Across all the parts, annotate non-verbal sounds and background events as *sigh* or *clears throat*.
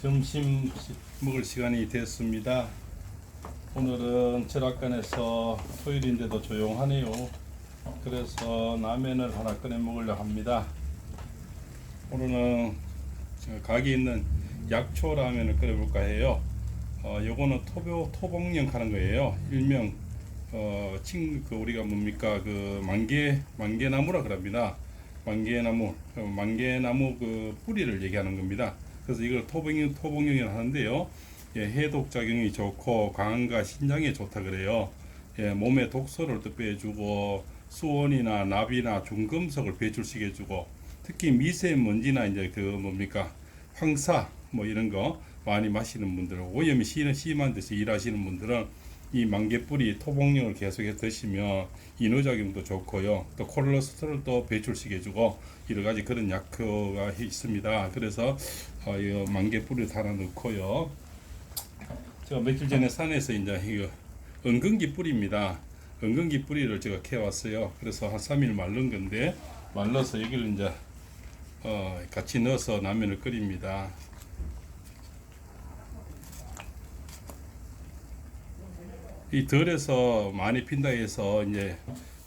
점심 시- 먹을 시간이 됐습니다. 오늘은 철학관에서 토요일인데도 조용하네요. 그래서 라면을 하나 꺼내 먹으려 합니다. 오늘은 저 가게 있는 약초 라면을 끓여볼까 해요. 어, 요거는 토보, 토복령 하는 거예요. 일명 어, 친, 그 우리가 뭡니까 그 만개 만개나무라 그럽니다. 만개나무 그 만개나무 그 뿌리를 얘기하는 겁니다. 그래서 이걸 토복령 토복령이라 하는데요. 예, 해독 작용이 좋고 강과 신장에 좋다 그래요. 예, 몸에 독소를 또 빼주고 수온이나 납이나 중금속을 배출시켜주고 특히 미세먼지나 이제 그 뭡니까 황사 뭐 이런 거 많이 마시는 분들 오염이 심- 심한 데서 일하시는 분들은 이 만개뿌리 토복령을 계속해서 드시면 이노작용도 좋고요. 또 콜레스테롤도 배출시켜주고 여러 가지 그런 약효가 있습니다. 그래서 어, 이 만개뿌리를 하나 넣고요. 제가 며칠 전에 산에서 이제 이거 은근기 뿌리입니다. 은근기 뿌리를 제가 캐왔어요. 그래서 한 3일 말른 건데 말라서 여기를 이제 어, 같이 넣어서 라면을 끓입니다. 이 덜에서 많이 핀다 해서 이제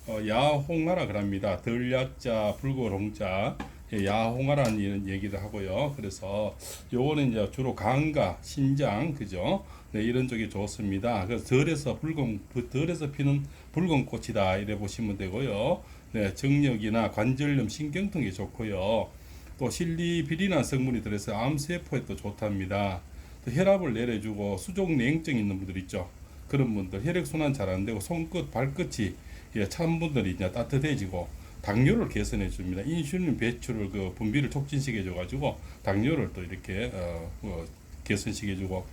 어, 야홍하라 그럽니다. 덜야자 불고롱자 예, 야홍하라는 이런 얘기를 하고요. 그래서 요거는 이제 주로 간과 신장 그죠? 네, 이런 쪽이 좋습니다. 그래서 덜에서 붉은 그 덜에서 피는 붉은 꽃이다 이래 보시면 되고요. 네, 정력이나 관절염, 신경통에 좋고요. 또 실리비린한 성분이 들어서 암세포에 또 좋답니다. 또 혈압을 내려주고 수족 냉증 있는 분들 있죠. 그런 분들 혈액 순환 잘 안 되고 손끝 발끝이 예, 찬 분들이 이제 따뜻해지고 당뇨를 개선해 줍니다. 인슐린 배출을 그 분비를 촉진시켜 줘 가지고 당뇨를 또 이렇게 어, 뭐 개선시켜 주고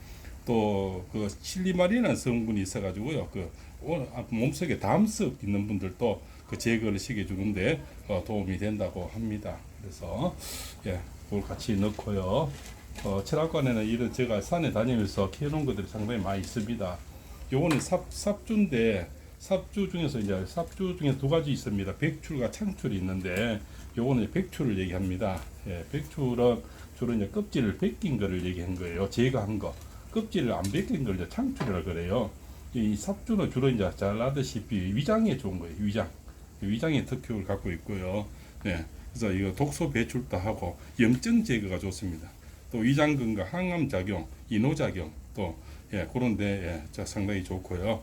또그 실리마린이라는 성분이 있어 가지고요. 그 오- 아, 몸속에 담습 있는 분들도 그 제거를 시켜 주는데 어, 도움이 된다고 합니다. 그래서 예, 그걸 같이 넣고요. 어, 철학관에는 이런 제가 산에 다니면서 키워놓은 것들이 상당히 많이 있습니다. 요거는 삽, 삽주인데 삽주 중에서 이제 삽주 중에 두 가지 있습니다. 백출과 창출이 있는데 요거는 백출을 얘기합니다. 예, 백출은 주로 이제 껍질을 벗긴 거를 얘기한 거예요. 제거한 거. 껍질을 안 벗긴 걸 이제 창출이라 그래요. 이 삽주는 주로 이제 잘 아다시피 위장에 좋은 거예요. 위장. 위장의 특효를 갖고 있고요. 네. 그래서 이거 독소 배출도 하고 염증 제거가 좋습니다. 또 위장근과 항암 작용, 이노 작용 또 예, 그런데 예, 자, 상당히 좋고요.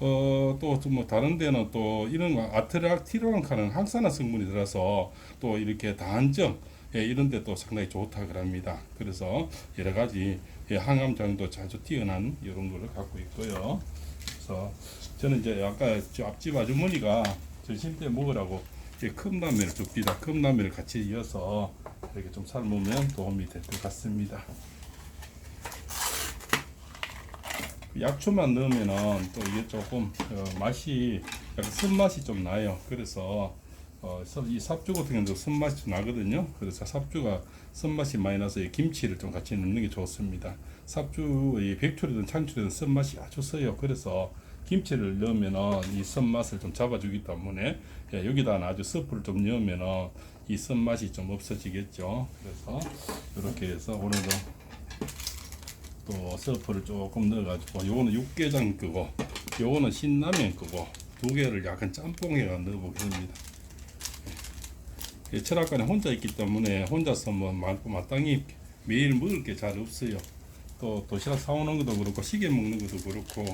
어, 또뭐 다른 데는 또 이런 거 아트라티론카는 항산화 성분이 들어서 또 이렇게 다한증 예, 이런 데 또 상당히 좋다 그럽니다. 그래서 여러 가지 예, 항암 작용도 자주 뛰어난 이런 거를 갖고 있고요. 그래서 저는 이제 아까 저 앞집 아주머니가 점심 때 먹으라고 이렇게 컵라면을 줍니다. 컵라면을 같이 이어서 이렇게 좀 삶으면 도움이 될 것 같습니다. 약초만 넣으면은 또 이게 조금 어, 맛이 약간 쓴맛이 좀 나요. 그래서 어, 서- 이 삽주 같은 경우도 쓴맛이 좀 나거든요. 그래서 삽주가 쓴맛이 많이 나서 이 김치를 좀 같이 넣는 게 좋습니다. 삽주 이 백출이든 창출이든 쓴맛이 아주 써요. 그래서 김치를 넣으면은 이 쓴맛을 좀 잡아주기 때문에 예, 여기다 아주 스프를 좀 넣으면은 이 쓴맛이 좀 없어지겠죠. 그래서 이렇게 해서 오늘도 또 서프를 조금 넣어가지고 요거는 육개장 끄고 요거는 신라면 끄고 두 개를 약간 짬뽕해가 넣어보겠습니다. 예, 철학관에 혼자 있기 때문에 혼자서 뭐 마- 마땅히 매일 먹을 게 잘 없어요. 또 도시락 사오는 것도 그렇고 시계 먹는 것도 그렇고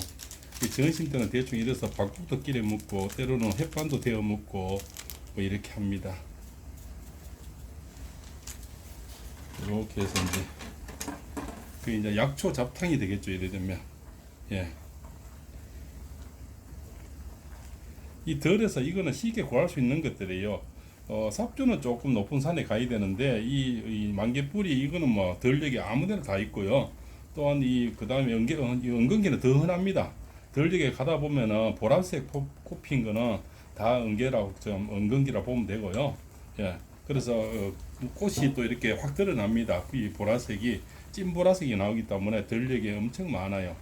이 점심 때는 대충 이래서 밥국도 끼려 먹고 때로는 햇반도 데워 먹고 뭐 이렇게 합니다. 이렇게 해서 이제 그 이제 약초 잡탕이 되겠죠 이래 되면 예. 이 덜에서 이거는 쉽게 구할 수 있는 것들이에요. 어, 삽주는 조금 높은 산에 가야 되는데 이, 이 만개뿌리 이거는 뭐 덜력이 아무데나 다 있고요. 또한 이 그다음에 은- 이 은근기는 더 흔합니다. 덜력에 가다 보면은 보라색 포- 꼽힌 거는 다 은개라고 좀 은근기라 보면 되고요. 예. 그래서 어, 꽃이 또 이렇게 확 드러납니다. 이 보라색이 찐 보라색이 나오기 때문에 덜력이 엄청 많아요.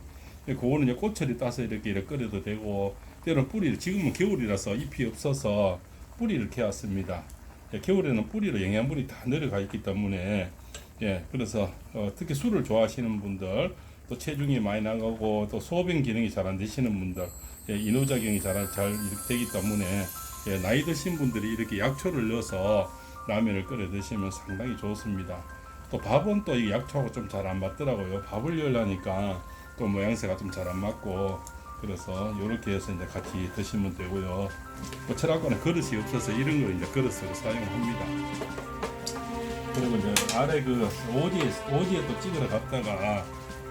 예, 그거는 이제 꽃처리 따서 이렇게 이렇게 끓여도 되고 때로는 뿌리를 지금은 겨울이라서 잎이 없어서 뿌리를 캐왔습니다. 예, 겨울에는 뿌리로 영양분이 다 내려가 있기 때문에 예, 그래서 어, 특히 술을 좋아하시는 분들, 또 체중이 많이 나가고 또 소변 기능이 잘 안 되시는 분들, 예, 이노작용이 잘, 잘 되기 때문에 예, 나이 드신 분들이 이렇게 약초를 넣어서 라면을 끓여 드시면 상당히 좋습니다. 또 밥은 또 이 약초하고 좀 잘 안 맞더라고요. 밥을 열려니까 또 모양새가 좀 잘 안 맞고 그래서 이렇게 해서 이제 같이 드시면 되고요. 뭐 철학과는 그릇이 없어서 이런 걸 이제 그릇으로 사용합니다. 그리고 이제 아래 그 오지에 오지에 또 찌그러 갔다가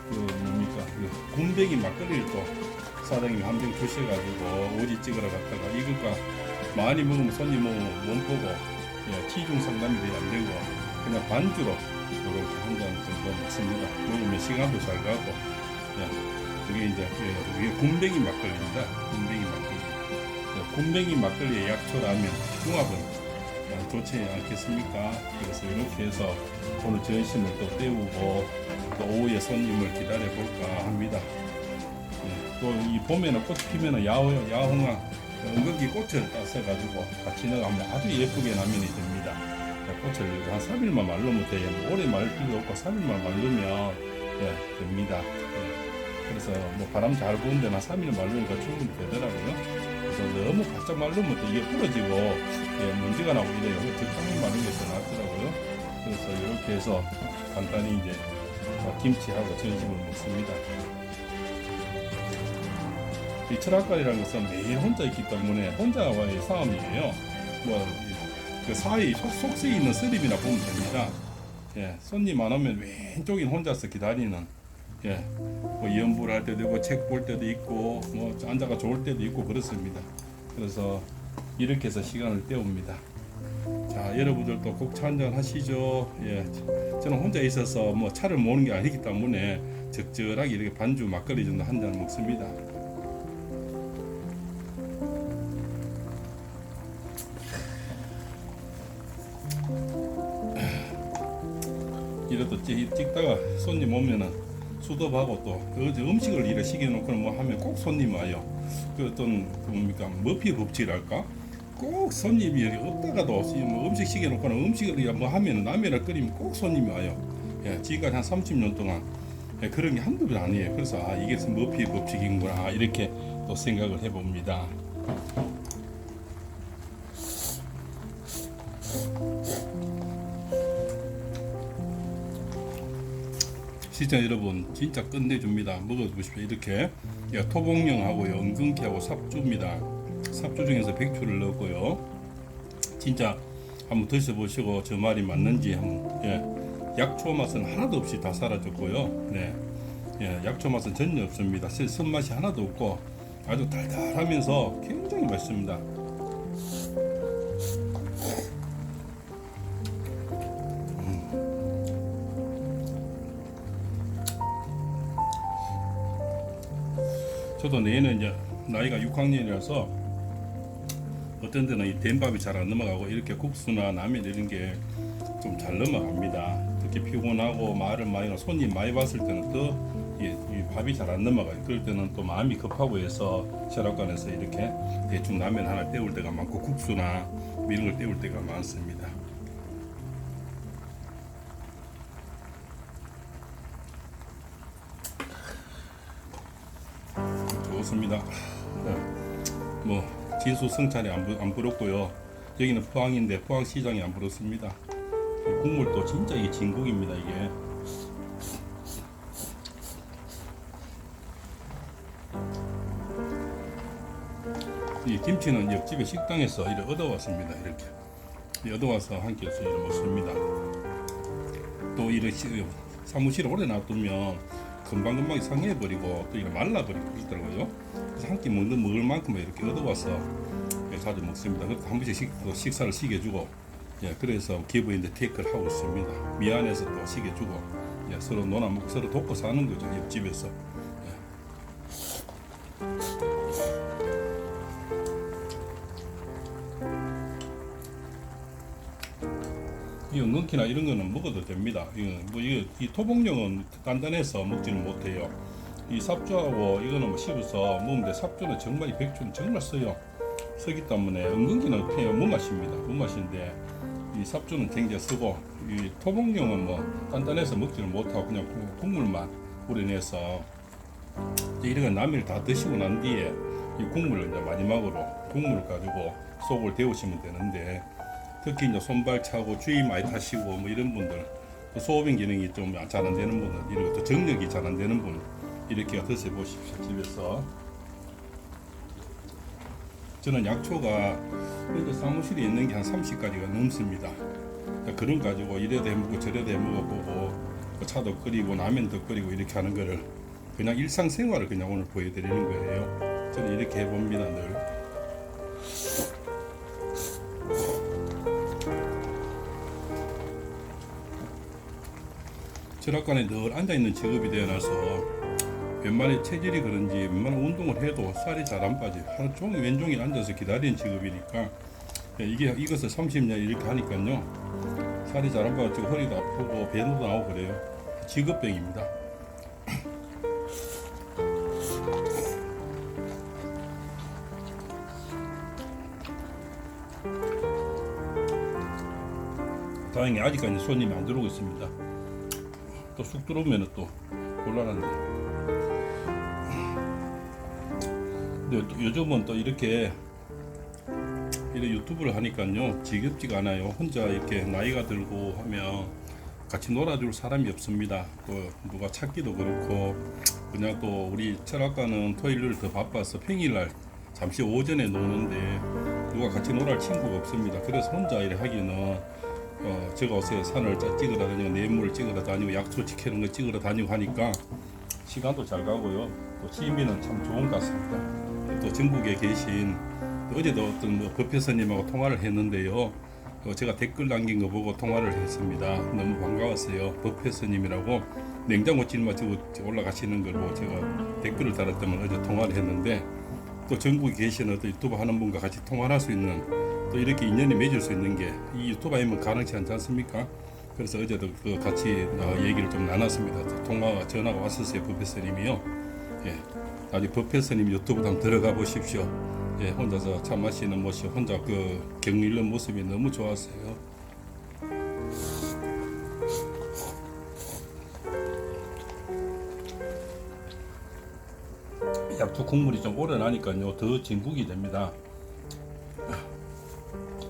그 뭡니까 그 군뱅이 막걸리를 또 사장님이 한병 주셔가지고 오지 찌그러 갔다가 이것과 많이 먹으면 손님 못 보고 예,体중 상담이 돼안 되고 그냥 반주로 이렇게 한 잔 정도 먹습니다. 먹으면 시간도 잘 가고 예, 그게 이제 예, 이게 군뱅이 막걸리입니다. 군뱅이 막걸리. 예, 군뱅이 막걸리의 약초라면 궁합은 어, 좋지 않겠습니까? 그래서 이렇게 해서 오늘 전심을 또 때우고 또 오후에 손님을 기다려 볼까 합니다. 예, 또이 봄에는 꽃 피면은 야호, 야홍아 은근히 꽃을 따서 가지고 같이 넣으면 아주 예쁘게 라면이 됩니다. 예, 꽃을 한 3일만 말르면 돼요. 뭐 오래 말릴 필요 없고 3일만 말르면 예, 됩니다. 예, 그래서 뭐 바람 잘 부는 데나 3일 말르니까 충분히 되더라고요. 그래서 너무 바짝 말르면 또 이게 부러지고 예, 먼지가 나고 이래요. 적당히 마른 것이 낫더라고요. 그래서 이렇게 해서 간단히 이제 어, 김치하고 전심을 먹습니다. 이 철학관이라는 것은 매일 혼자 있기 때문에 혼자와의 싸움이에요. 뭐, 그 사이 속- 속세에 있는 스립이나 보면 됩니다. 예, 손님 안 오면 왼쪽인 혼자서 기다리는, 예, 뭐 연구를 할 때도 있고, 책 볼 때도 있고, 뭐 앉아가 좋을 때도 있고 그렇습니다. 그래서 이렇게 해서 시간을 때웁니다. 자, 여러분들도 꼭차 한잔 하시죠. 예, 저는 혼자 있어서 뭐 차를 모으는 게 아니기 때문에 적절하게 이렇게 반주 막걸리 정도 한 잔 먹습니다. 찍, 찍다가 손님 오면은 수도하고 또 어제 음식을 이래 시켜놓고는 뭐 하면 꼭 손님 와요. 그 어떤 그 뭡니까 머피 법칙이랄까? 꼭 손님이 여기 없다가도 뭐 음식 시켜놓고는 음식을 뭐 하면 라면을 끓이면 꼭 손님이 와요. 예, 지금까지 한 30년 동안 예, 그런 게 한두 번 아니에요. 그래서 아 이게 머피 법칙인구나 이렇게 또 생각을 해봅니다. 시청자 여러분 진짜 끝내줍니다. 먹어보십시오. 이렇게. 예, 토봉령하고요 은근키하고 삽주입니다. 삽주 중에서 백초를 넣었고요. 진짜 한번 드셔보시고 저 말이 맞는지 한번 예, 약초 맛은 하나도 없이 다 사라졌고요. 네, 예, 약초 맛은 전혀 없습니다. 쓴- 쓴맛이 하나도 없고 아주 달달하면서 굉장히 맛있습니다 저도 내일은 이제 나이가 6학년이라서 어떤 데는 이 된밥이 잘 안 넘어가고 이렇게 국수나 라면 이런 게 좀 잘 넘어갑니다. 특히 피곤하고 말을 많이 하고 손님 많이 봤을 때는 더 이, 이 밥이 잘 안 넘어가요. 그럴 때는 또 마음이 급하고 해서 철학관에서 이렇게 대충 라면 하나 때울 때가 많고 국수나 뭐 이런 걸 때울 때가 많습니다. 좋습니다. 네. 뭐 진수 성찬이 안, 부, 안 부럽고요. 여기는 포항인데 포항 시장이 안 부럽습니다. 이 국물도 진짜 이게 진국입니다 이게. 이 김치는 옆집에 식당에서 이렇게 얻어왔습니다 이렇게 이 얻어와서 한 끼에서 이렇게 먹습니다. 또 시- 사무실에 오래 놔두면 금방금방 상해버리고 또 이거 말라버리고 그러더라고요. 그래서 한 끼 먹는 먹을 만큼 이렇게 얻어와서 예, 자주 먹습니다. 그래서 한 번씩 식, 또 식사를 시켜주고 예, 그래서 기부인데 테이크를 하고 있습니다. 미안해서 또 시켜주고 예, 서로 논아 먹고 서로 돕고 사는 거죠 옆집에서. 이 은근키나 이런 거는 먹어도 됩니다. 이거 뭐 이거 이 토봉령은 단단해서 먹지는 못해요. 이 삽주하고 이거는 뭐 씹어서 먹는데 삽주는 정말 이 백주는 정말 써요. 쓰기 때문에 은근키는 그냥 무맛입니다. 무맛인데 이 삽주는 쟁겨 쓰고 이 토목용은 뭐 단단해서 먹지를 못하고 그냥 국- 국물만 우려내서 이런 건 남일 다 드시고 난 뒤에 이 국물을 이제 마지막으로 국물을 가지고 속을 데우시면 되는데 특히 이제 손발 차고 주의 많이 타시고 뭐 이런 분들 또 소변 기능이 좀 잘 안 되는 분들 이런 것도 정력이 잘 안 되는 분 이렇게 드셔 보십시오 집에서 저는 약초가 그래도 사무실에 있는 게 한 30가지가 넘습니다. 그러니까 그런 거 가지고 이래도 해먹고 저래도 해먹어보고 뭐 차도 끓이고 라면도 끓이고 이렇게 하는 거를 그냥 일상생활을 그냥 오늘 보여드리는 거예요. 저는 이렇게 해봅니다 늘. 철학관에 늘 앉아있는 직업이 되어나서 웬만해 체질이 그런지 웬만한 운동을 해도 살이 잘 안 빠져요. 하루 종일 왼종일 앉아서 기다리는 직업이니까 예, 이게 이것을 30년 이렇게 하니까요 살이 잘 안 빠지고 허리도 아프고 배도 나오고 그래요. 직업병입니다. *clears throat* 다행히 아직까지 손님이 안 들어오고 있습니다. 또 쑥 들어오면 또 곤란한데. 근데 또 요즘은 또 이렇게 이런 유튜브를 하니까요 지겹지가 않아요. 혼자 이렇게 나이가 들고 하면 같이 놀아줄 사람이 없습니다. 또 누가 찾기도 그렇고 그냥 또 우리 철학가는 토요일을 더 바빠서 평일날 잠시 오전에 노는데 누가 같이 놀아줄 친구가 없습니다. 그래서 혼자 이렇게 하기는 어, 제가 어제 산을 짜- 찍으러 다니고 내물을 찍으러 다니고 약초 지키는 거 찍으러 다니고 하니까 시간도 잘 가고요. 또 취미는 참 좋은 것 같습니다. 또 전국에 계신 또 어제도 어떤 뭐 법회사님하고 통화를 했는데요. 어, 제가 댓글 남긴 거 보고 통화를 했습니다. 너무 반가웠어요. 법회사님이라고 냉장고 짊어지고 올라가시는 걸 보고 제가 댓글을 달았더니 어제 통화를 했는데 또 전국에 계신 어떤 유튜브 하는 분과 같이 통화할 수 있는 또 이렇게 인연이 맺을 수 있는 게 이 유튜브이면 가능치 않지 않습니까? 그래서 어제도 그 같이 어, 얘기를 좀 나눴습니다. 또 통화가 전화가 왔었어요, 법회스님이요. 예, 아직 법회스님 유튜브 한번 들어가 보십시오. 예, 혼자서 차 마시는 모습, 혼자 그 격리는 모습이 너무 좋았어요. 약초 국물이 좀 오래 나니까요, 더 진국이 됩니다.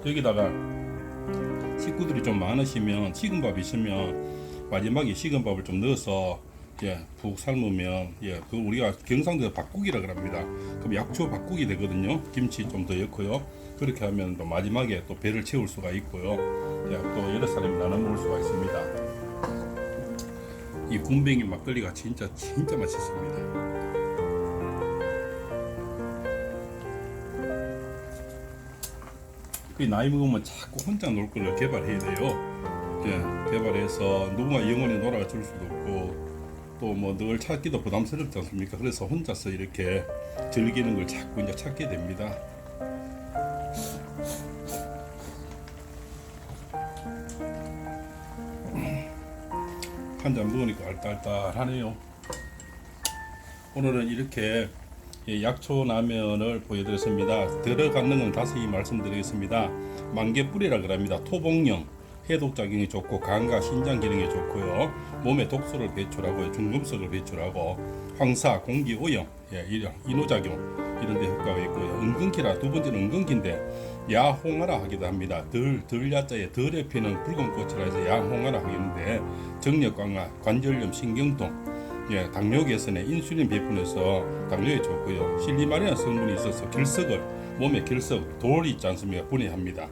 여기다가 식구들이 좀 많으시면 식은 밥 있으면 마지막에 식은 밥을 좀 넣어서 예, 푹 삶으면 예, 그 우리가 경상도 밥국이라 그럽니다. 그럼 약초 밥국이 되거든요. 김치 좀 더 넣고요. 그렇게 하면 또 마지막에 또 배를 채울 수가 있고요. 예, 또 여러 사람이 나눠 먹을 수가 있습니다. 이 군뱅이 막걸리가 진짜 진짜 맛있습니다. 그 나이 먹으면 자꾸 혼자 놀걸 개발해야 돼요. 예, 개발해서 누군가 영원히 놀아가 줄 수도 없고 또 뭐 늘 찾기도 부담스럽지 않습니까? 그래서 혼자서 이렇게 즐기는 걸 자꾸 이제 찾게 됩니다. *clears throat* 한 잔 먹으니까 알딸딸하네요. 오늘은 이렇게 예, 약초 라면을 보여드렸습니다. 들어가는 건 다시 말씀드리겠습니다. 만개 뿌리라 그럽니다. 토복용 해독 작용이 좋고 간과 신장 기능에 좋고요. 몸에 독소를 배출하고 중금속을 배출하고 황사, 공기 오염, 예, 이노작용 이런 데 효과가 있고요. 은근기라 두 번째는 은근기인데 야홍하라 하기도 합니다. 덜, 덜 야자에 덜에 피는 붉은 꽃이라 해서 야홍하라 하겠는데 정력 강화, 관절염, 신경통 예, 당뇨 개선에 인슐린 배분해서 당뇨에 좋고요. 실리마리아 성분이 있어서 결석을 몸에 결석 돌이 있지 않습니까? 분해합니다.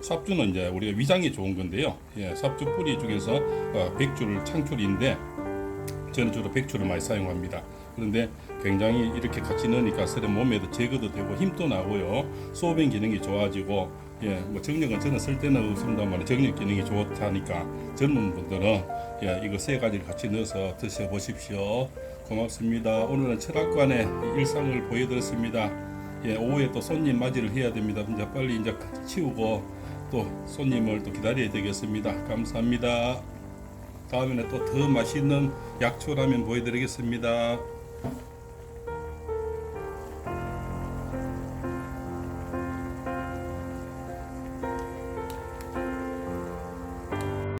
삽주는 이제 우리가 위장에 좋은 건데요. 예, 삽주 뿌리 중에서 어, 백주를 창출인데 저는 주로 백주를 많이 사용합니다. 그런데 굉장히 이렇게 같이 넣으니까 서로 몸에도 제거도 되고 힘도 나고요. 소변 기능이 좋아지고 예, 뭐 정력은 저는 쓸 때는 없습니다 만 정력 기능이 좋다니까 젊은 분들은 예, 이거 세 가지를 같이 넣어서 드셔 보십시오. 고맙습니다. 오늘은 철학관의 일상을 보여드렸습니다. 예, 오후에 또 손님 맞이를 해야 됩니다. 이제 빨리 이제 치우고 또 손님을 또 기다려야 되겠습니다. 감사합니다. 다음에는 또 더 맛있는 약초라면 보여드리겠습니다.